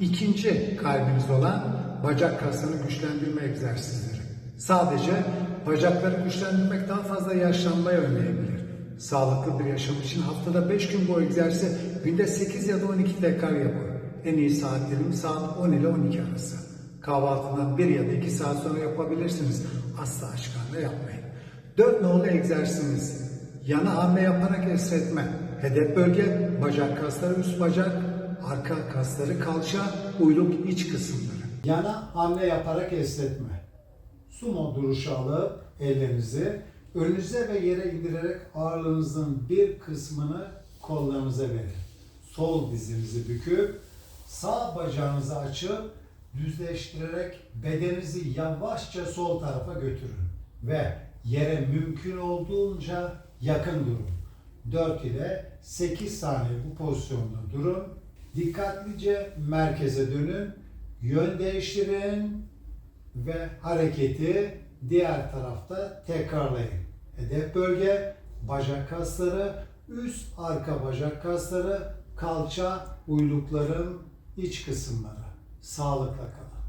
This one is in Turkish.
ikinci kalbiniz olan bacak kaslarını güçlendirme egzersizleri. Sadece bacakları güçlendirmek daha fazla yaşlanmaya önleyebilir. Sağlıklı bir yaşam için haftada 5 gün bu egzersizi günde 8 ya da 12 tekrar yapın. En iyi saatlerimiz saat 10 ile 12 arası. Kahvaltından 1 ya da 2 saat sonra yapabilirsiniz. Asla aç yapmayın. 4 nolu egzersizimiz. Yana hamle yaparak esnetme. Hedef bölge, bacak kasları, üst bacak, arka kasları, kalça, uyluk iç kısımları. Yana hamle yaparak esnetme. Sumo duruşu alıp ellerinizi önünüze ve yere indirerek ağırlığınızın bir kısmını kollarınıza verin. Sol dizinizi büküp sağ bacağınızı açıp düzleştirerek bedeninizi yavaşça sol tarafa götürün ve yere mümkün olduğunca yakın durun. 4 ile 8 saniye bu pozisyonda durun. Dikkatlice merkeze dönün. Yön değiştirin ve hareketi diğer tarafta tekrarlayın. Hedef bölge bacak kasları, üst arka bacak kasları, kalça, uylukların iç kısımları. Sağlıkla kalın.